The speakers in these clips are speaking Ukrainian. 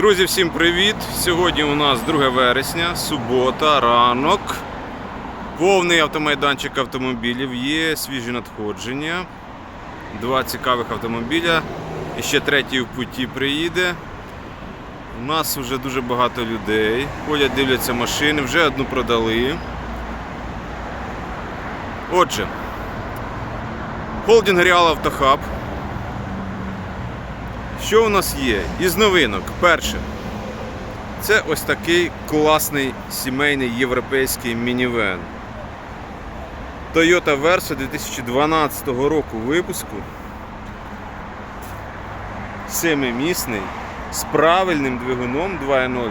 Друзі, всім привіт! Сьогодні у нас 2 вересня, субота, ранок. Повний автомайданчик автомобілів. Є свіжі надходження. Два цікавих автомобіля. І ще третій в путі приїде. У нас вже дуже багато людей. Ходять, дивляться машини, вже одну продали. Отже, холдинг Реал Автохаб. Що у нас є? Із новинок. Перше. Це ось такий класний сімейний європейський мінівен. Toyota Verso 2012 року випуску. Семимісний з правильним двигуном 2.0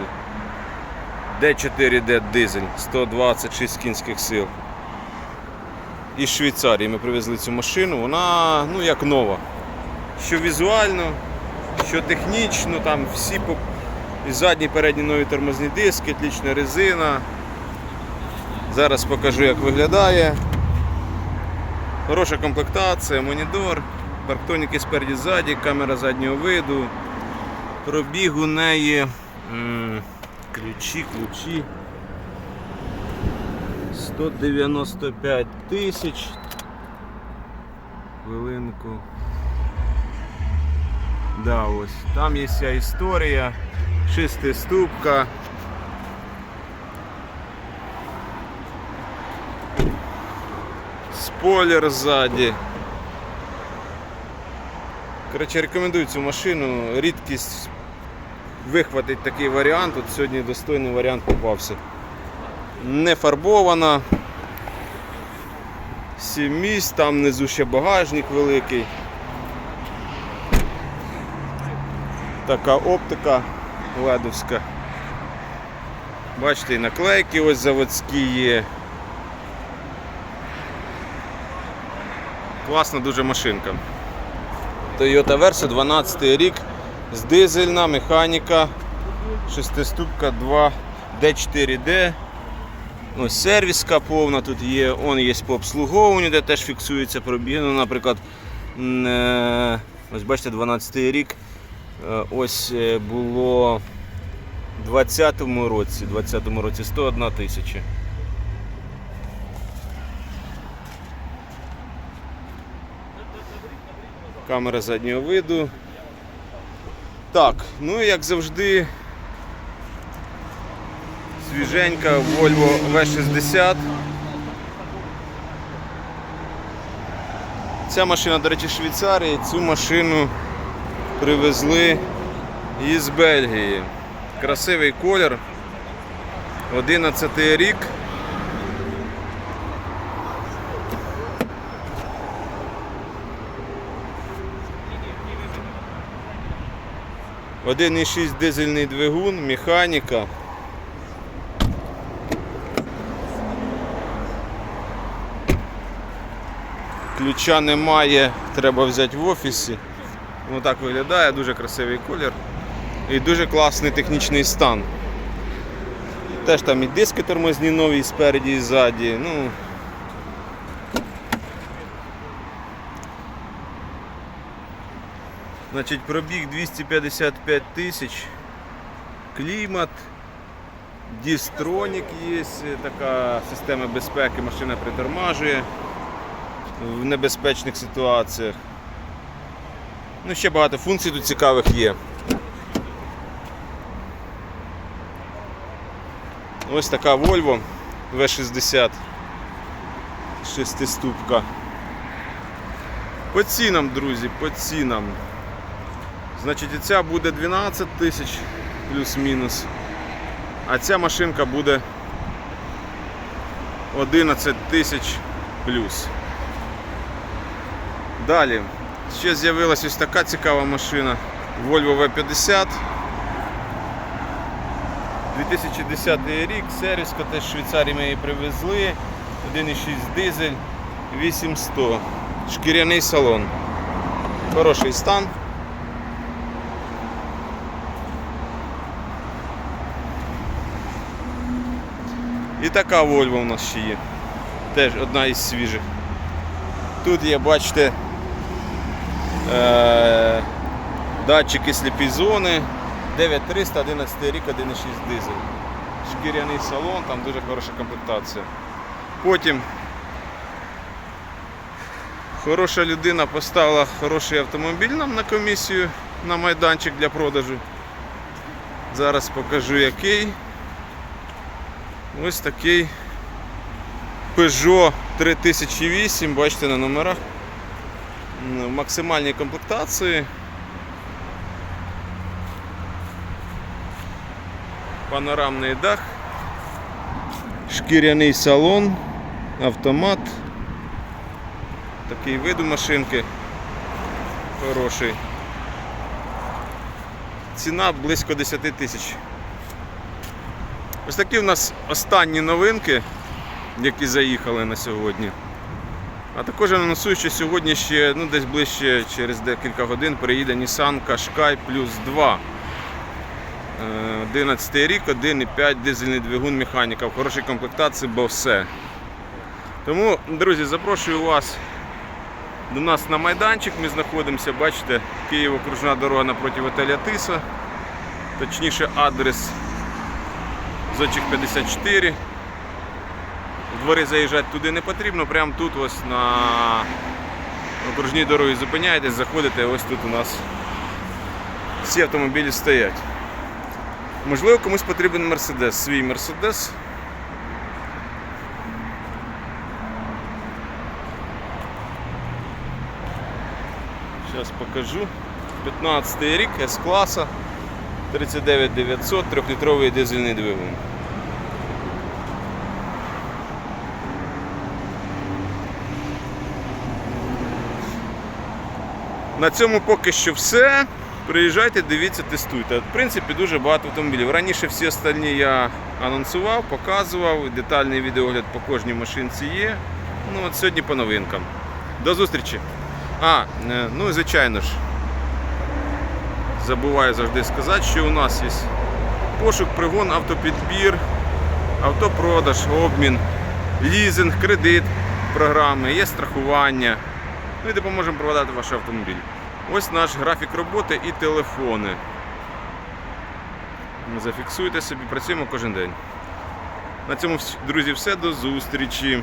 D4D дизель 126 кінських сил. Із Швейцарії ми привезли цю машину, вона ну як нова. Що візуально, що технічно, там всі і задні, передні нові тормозні диски, отлічна резина. Зараз покажу, як виглядає. Хороша комплектація, монітор, парктоніки спереді ззаді, камера заднього виду. Пробіг у неї ключі, ключі. 195 тисяч. Хвилинку. Да, ось. Там є вся історія. Шестиступка. Спойлер ззаді. Коротше, рекомендую цю машину. Рідкість вихватить такий варіант. От сьогодні достойний варіант попався. Не фарбована. Сім місць, там внизу ще багажник великий. Така оптика ледовська. Бачите, і наклейки ось заводські є. Класна дуже машинка. Toyota Verso 12 рік з дизельна механіка, шестиступка 2 D4D. Ось сервіска повна тут є, он є по обслуговуванню, де теж фіксується пробіг. Ну, наприклад, е, ось бачите, 12 рік. Е, Ось е, було у 20-му році, 20-му році 101 тисяча. Камера заднього виду. Так, ну і як завжди, свіженька Volvo V60. Ця машина, до речі, Швейцарії, цю машину привезли із Бельгії. Красивий колір. 11 рік. Один і шість дизельний двигун, механіка. Ключа немає, треба взяти в офісі. Воно так виглядає, дуже красивий колір і дуже класний технічний стан. Теж там і диски тормозні нові і спереді і ззаді. Ну, Значить, пробіг 255 тисяч. Клімат, Дістронік є, така система безпеки, машина притормажує в небезпечних ситуаціях. Ну, ще багато функцій тут цікавих є. Ось така Volvo V60 шестиступка. По цінам, друзі, по цінам. Значить, ця буде 12 тисяч плюс-мінус. А ця машинка буде 11 тисяч плюс. Далі. Ще з'явилась ось така цікава машина Volvo V50. 2010 рік, сервіска теж з Швейцарії ми її привезли. 1,6 дизель, 8100. Шкіряний салон. Хороший стан. І така Volvo у нас ще є. Теж одна із свіжих. Тут є, бачите, датчики сліпі зони, 9300, 11 рік, 1,6 дизель. Шкіряний салон, там дуже хороша комплектація. Потім хороша людина поставила хороший автомобіль нам на комісію на майданчик для продажу. Зараз покажу який. Ось такий Peugeot 3008, бачите на номерах. В максимальній комплектації. Панорамний дах, шкіряний салон, автомат. Такий вид у машинки хороший. Ціна близько 10 тисяч. Ось такі у нас останні новинки, які заїхали на сьогодні. А також анонсую, що сьогодні ще ну, десь ближче через декілька годин приїде Nissan Qashqai Plus 2. Е, 11 рік, 1,5 дизельний двигун механіка в хорошій комплектації, бо все. Тому, друзі, запрошую вас до нас на майданчик. Ми знаходимося, бачите, Київ окружна дорога напроти готеля Тиса. Точніше адрес Зочих 54. Двори заїжджати туди не потрібно, прямо тут ось на окружній дорозі зупиняєтесь, заходите, ось тут у нас всі автомобілі стоять. Можливо, комусь потрібен Мерседес, свій Мерседес. Зараз покажу. 15 рік, С-класа, 39900, 3-літровий дизельний двигун. На цьому поки що все. Приїжджайте, дивіться, тестуйте. В принципі, дуже багато автомобілів. Раніше всі остальні я анонсував, показував, детальний відеогляд по кожній машинці є. Ну от сьогодні по новинкам. До зустрічі! А, е, ну і звичайно ж, забуваю завжди сказати, що у нас є пошук, пригон, автопідбір, автопродаж, обмін, лізинг, кредит програми, є страхування. Ну і допоможемо продати ваш автомобіль. Ось наш графік роботи і телефони. Зафіксуйте собі, працюємо кожен день. На цьому, друзі, все. До зустрічі.